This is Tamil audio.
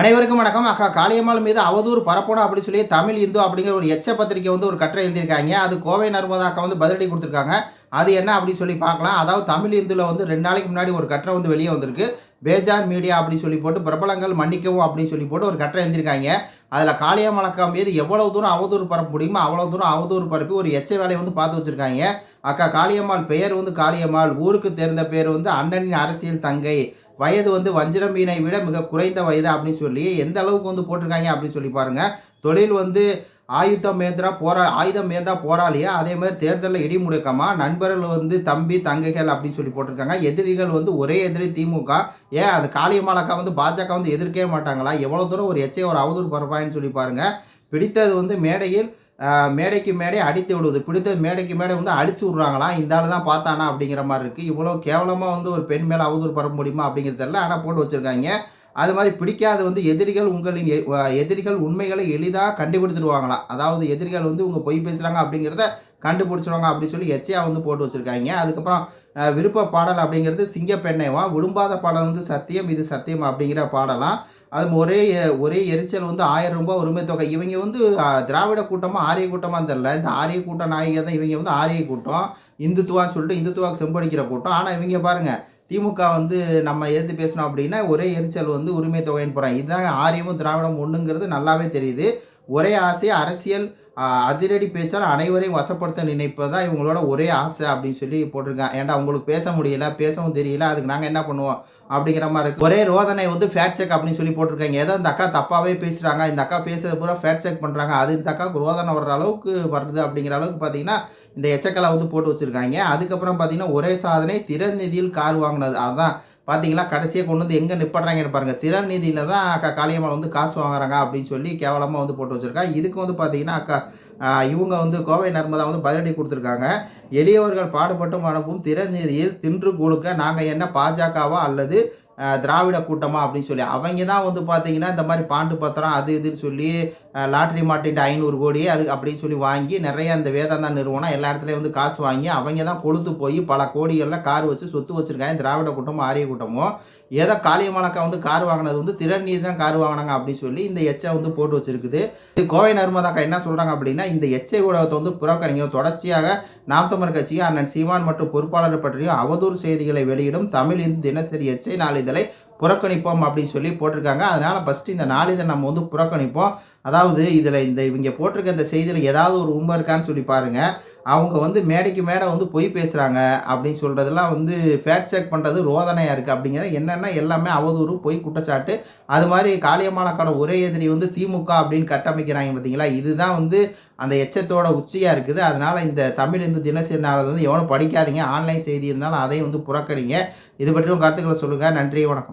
அனைவருக்கும் வணக்கம். அக்கா காளியம்மாள் மீது அவதூறு பரப்பணும் அப்படின்னு சொல்லி தமிழ் இந்து அப்படிங்கிற ஒரு எச்ச பத்திரிக்கை வந்து ஒரு கட்டுரை எழுதியிருக்காங்க. அது கோவை நர்மதா அக்கா வந்து பதிலடி கொடுத்துருக்காங்க. அது என்ன அப்படி சொல்லி பார்க்கலாம். அதாவது தமிழ் இந்துல வந்து ரெண்டு நாளைக்கு முன்னாடி ஒரு கட்டுரை வந்து வெளியே வந்திருக்கு. பேஜார் மீடியா அப்படின்னு சொல்லி போட்டு பிரபலங்கள் மன்னிக்கவும் அப்படின்னு சொல்லி போட்டு ஒரு கட்டுரை எழுதியிருக்காங்க. அதில் காளியம்மாள் அக்கா மீது எவ்வளவு தூரம் அவதூறு பரப்ப முடியுமோ அவ்வளோ தூரம் அவதூறு பரப்பி ஒரு எச்ச வேலையை வந்து பார்த்து வச்சிருக்காங்க. அக்கா காளியம்மாள் பெயர் வந்து காளியம்மாள். ஊருக்கு தேர்ந்த பேர் வந்து அண்ணனின் அரசியல் தங்கை. வயது வந்து வஞ்சிர மீனை விட மிக குறைந்த வயது அப்படின்னு சொல்லி எந்த அளவுக்கு வந்து போட்டிருக்காங்க அப்படின்னு சொல்லி பாருங்க. தொழில் வந்து ஆயுதம் மேந்திரா போரா ஆயுதம் மேந்தா போராளியா? அதே மாதிரி தேர்தலில் இடி முடக்கமா? நண்பர்கள் வந்து தம்பி தங்கைகள் அப்படின்னு சொல்லி போட்டிருக்காங்க. எதிரிகள் வந்து ஒரே எதிரி திமுக. ஏன்? அது காளியமாலக்கா வந்து பாஜக வந்து எதிர்க்கவே மாட்டாங்களா? எவ்வளோ தூரம் ஒரு எச்சை ஒரு அவதூறு பரப்பாயின்னு சொல்லி பாருங்க. பிடித்தது வந்து மேடையில் மேடைக்கு மேடை அடித்து விடுவது பிடித்தது மேடைக்கு மேடை வந்து அடித்து விட்றாங்களாம் இந்த ஆள் தான் பார்த்தானா அப்படிங்கிற மாதிரி இருக்குது இவ்வளோ கேவலமாக வந்து ஒரு பெண் மேலே அவதூறு பரப்ப முடியுமா அப்படிங்கிறது தெரியல. ஆனால் போட்டு வச்சுருக்காங்க. அது மாதிரி பிடிக்காத வந்து எதிரிகள் உங்களின் எ- எதிரிகள் உண்மைகளை எளிதாக கண்டுபிடித்துடுவாங்களாம் அதாவது எதிரிகள் வந்து உங்கள் பொய் பேசுகிறாங்க அப்படிங்கிறத கண்டுபிடிச்சிடுவாங்க அப்படின்னு சொல்லி எச்சையாக வந்து போட்டு வச்சுருக்காங்க. அதுக்கப்புறம் விருப்ப பாடல் அப்படிங்கிறது சிங்கப்பெண்ணைவா? விரும்பாத பாடல் வந்து சத்தியம் இது சத்தியம் அப்படிங்கிற பாடலாம் அது ஒரே ஒரே எரிச்சல் வந்து ஆயிரம் ரூபாய் உரிமை தொகை. இவங்க வந்து திராவிட கூட்டமாக ஆரிய கூட்டமாக தெரில இந்த ஆரிய கூட்ட நாயகர் தான் இவங்க வந்து ஆரிய கூட்டம் இந்துத்துவான்னு சொல்லிட்டு இந்துத்துவாக்கு செம்படிக்கிற கூட்டம். ஆனால் இவங்க பாருங்கள் திமுக வந்து நம்ம எதிர்த்து பேசணும் அப்படின்னா ஒரே எரிச்சல் வந்து உரிமை தொகைன்னு போகிறாங்க இதுதான் ஆரியமும் திராவிடம் ஒன்றுங்கிறது நல்லாவே தெரியுது. ஒரே ஆசை அரசியல் அதிரடி பேச்சால் அனைவரையும் வசப்படுத்த நினைப்பது தான் இவங்களோட ஒரே ஆசை அப்படின்னு சொல்லி போட்டிருக்காங்க. ஏன்டா உங்களுக்கு பேச முடியல பேசவும் தெரியல அதுக்கு நாங்கள் என்ன பண்ணுவோம் அப்படிங்கிற மாதிரி இருக்குது ஒரே ரோதனை வந்து ஃபேட் செக் அப்படின்னு சொல்லி போட்டிருக்காங்க. ஏதோ இந்த அக்கா தப்பாகவே பேசுகிறாங்க இந்த அக்கா பேசுறது பூரா ஃபேட் செக் பண்ணுறாங்க அது இந்த அக்காவுக்கு ரோதனை வர்ற அளவுக்கு வருது அப்படிங்கிற அளவுக்கு பார்த்தீங்கன்னா இந்த எச்சக்கலை வந்து போட்டு வச்சுருக்காங்க. அதுக்கப்புறம் பார்த்தீங்கன்னா ஒரே சாதனை திறநிதியில் கார் வாங்கினது. அதுதான் பார்த்தீங்களா கடைசியாக கொண்டு வந்து எங்கே நிப்பாடுறாங்கன்னு பாருங்கள் திறநீதியில் தான் அக்கா காளியம்மாள் வந்து காசு வாங்குறாங்க அப்படின்னு சொல்லி கேவலமாக வந்து போட்டு வச்சுருக்காங்க இதுக்கு வந்து பார்த்தீங்கன்னா அக்கா இவங்க வந்து கோவை நர்மதா வந்து பதிலடி கொடுத்துருக்காங்க. எளியவர்கள் பாடுபட்டும் அனுப்பும் திறநீதியில் தின்று கொடுக்க நாங்கள் என்ன பாஜகவா அல்லது திராவிட கூட்டமா அப்படின்னு சொல்லி. அவங்க தான் வந்து பார்த்தீங்கன்னா இந்த மாதிரி பாண்டு பத்திரம் அது இதுன்னு சொல்லி லாட்ரி மாட்டின்ட்டு ஐநூறு கோடி அது அப்படின்னு சொல்லி வாங்கி நிறைய அந்த வேதாந்தா நிறுவனம் எல்லா இடத்துலையும் வந்து காசு வாங்கி அவங்க தான் கொளுத்து போய் பல கோடிகளில் கார் வச்சு சொத்து வச்சுருக்காங்க. திராவிட கூட்டமும் ஆரிய கூட்டமும். ஏதோ காளியமலக்கா வந்து கார் வாங்கினது வந்து திறநீர் தான் கார் வாங்கினாங்க அப்படின்னு சொல்லி இந்த எச்சை வந்து போட்டு வச்சிருக்குது. இது கோவை நர்மதாக்கா என்ன சொல்கிறாங்க அப்படின்னா இந்த எச்சை ஊடகத்தை வந்து புறக்கணிங்க. தொடர்ச்சியாக நாம் கட்சியும் அண்ணன் சீமான் மற்றும் பொறுப்பாளர் பற்றியும் அவதூறு செய்திகளை வெளியிடும் தமிழ் இந்து தினசரி எச்சை நாளிதழை புறக்கணிப்போம் அப்படின்னு சொல்லி போட்டிருக்காங்க. அதனால் ஃபஸ்ட்டு இந்த நாளிதழ் நம்ம வந்து புறக்கணிப்போம். அதாவது இதில் இந்த இவங்க போட்டிருக்க இந்த செய்தியில் ஏதாவது ஒரு உண்மை இருக்கான்னு சொல்லி பாருங்கள் அவங்க வந்து மேடைக்கு மேடை வந்து பொய் பேசுகிறாங்க அப்படின்னு சொல்கிறதெல்லாம் வந்து ஃபேக்ட் செக் பண்ணுறது ரோதனையாக இருக்குது அப்படிங்கிறது என்னென்னா எல்லாமே அவதூறு பொய் குற்றச்சாட்டு. அது மாதிரி காளியம்மாளக்கான ஒரே எதிரி வந்து திமுக அப்படின்னு கட்டமைக்கிறாங்க பார்த்தீங்களா இதுதான் வந்து அந்த எச்சத்தோட உச்சியாக இருக்குது. அதனால் இந்த தமிழ் இந்து தினசரி நாளது வந்து எவனும் படிக்காதீங்க. ஆன்லைன் செய்தி இருந்தாலும் அதையும் வந்து புறக்கணிங்க. இது பற்றியும் கருத்துக்களை சொல்லுங்கள் நன்றி வணக்கம்.